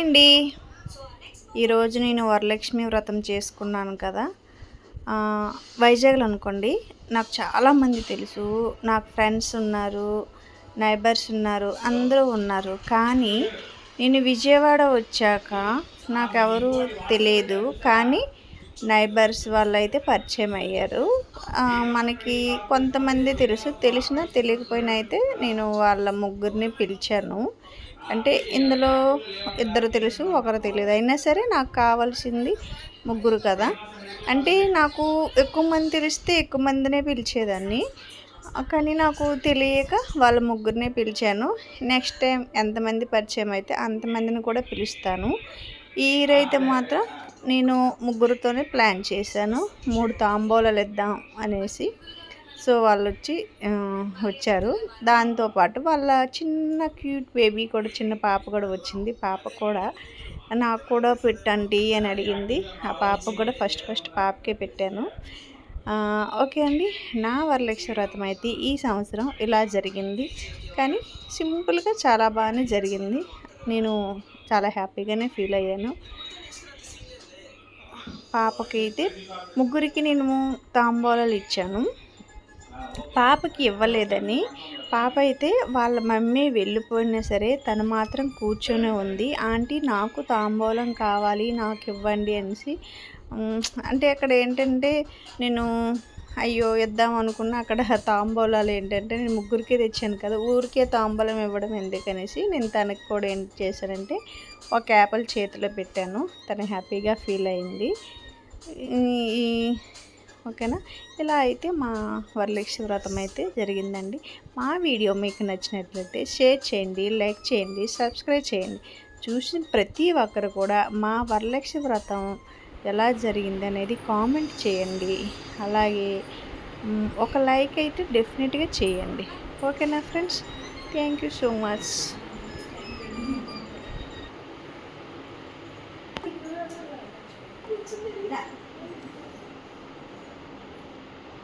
అండి. ఈరోజు నేను వరలక్ష్మి వ్రతం చేసుకున్నాను కదా. వైజాగ్లో అనుకోండి నాకు చాలామంది తెలుసు. నాకు ఫ్రెండ్స్ ఉన్నారు నైబర్స్ ఉన్నారు అందరూ ఉన్నారు. కానీ నేను విజయవాడ వచ్చాక నాకెవరూ తెలియదు. కానీ నైబర్స్ వాళ్ళు అయితే పరిచయం అయ్యారు. మనకి కొంతమంది తెలుసు. తెలిసినా తెలియకపోయినా అయితే నేను వాళ్ళ ముగ్గురిని పిలిచాను. అంటే ఇందులో ఇద్దరు తెలుసు ఒకరు తెలియదు. అయినా సరే నాకు కావాల్సింది ముగ్గురు కదా. అంటే నాకు ఎక్కువ మంది తెలిస్తే ఎక్కువ మందినే పిలిచేదాన్ని. కానీ నాకు తెలియక వాళ్ళ ముగ్గురినే పిలిచాను. నెక్స్ట్ టైం ఎంతమంది పరిచయం అయితే అంతమందిని కూడా పిలుస్తాను. ఈ అయితే మాత్రం నేను ముగ్గురితోనే ప్లాన్ చేశాను. మూడు తాంబూలాలు ఇద్దాం అనేసి. సో వాళ్ళు వచ్చి వచ్చారు. దాంతోపాటు వాళ్ళ చిన్న క్యూట్ బేబీ కూడా చిన్న పాప కూడా వచ్చింది. పాప కూడా నాకు కూడా పెట్టండి అని అడిగింది. ఆ పాపకు కూడా ఫస్ట్ ఫస్ట్ పాపకే పెట్టాను. ఓకే అండి. నా వరలక్ష్మి వ్రతం అయితే ఈ సంవత్సరం ఇలా జరిగింది. కానీ సింపుల్గా చాలా బాగానే జరిగింది. నేను చాలా హ్యాపీగానే ఫీల్ అయ్యాను. పాపకి అయితే ముగ్గురికి నేను తాంబూలాలు ఇచ్చాను. పాపకి ఇవ్వలేదని పాప అయితే వాళ్ళ మమ్మీ వెళ్ళిపోయినా సరే తను మాత్రం కూర్చొని ఉంది. ఆంటీ నాకు తాంబూలం కావాలి నాకు ఇవ్వండి అనేసి అంటే అక్కడ ఏంటంటే నేను అయ్యో ఇద్దాం అనుకున్న అక్కడ తాంబూలాలు ఏంటంటే నేను ముగ్గురికే తెచ్చాను కదా ఊరికే తాంబూలం ఇవ్వడం ఎందుకనేసి నేను తనకి కూడా ఏం చేశానంటే ఒక యాపిల్ చేతిలో పెట్టాను. తను హ్యాపీగా ఫీల్ అయింది. ఈ- ఓకేనా? ఇలా అయితే మా వరలక్ష్మి వ్రతం అయితే జరిగిందండి. మా వీడియో మీకు నచ్చినట్లయితే షేర్ చేయండి లైక్ చేయండి సబ్స్క్రైబ్ చేయండి. చూసిన ప్రతి ఒక్కరు కూడా మా వరలక్ష్మి వ్రతం ఎలా జరిగింది అనేది కామెంట్ చేయండి. అలాగే ఒక లైక్ అయితే డెఫినెట్గా చేయండి. ఓకేనా friends? Thank you so much.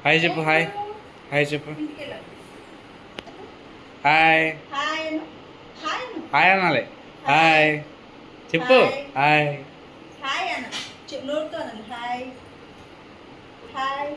Hi చెప్పు హాయ్. హాయ్ చెప్పు. హాయ్. హాయ్ అనాలి. హాయ్. చెప్పు. హాయ్. హాయ్. అన్న హాయ్. హాయ్.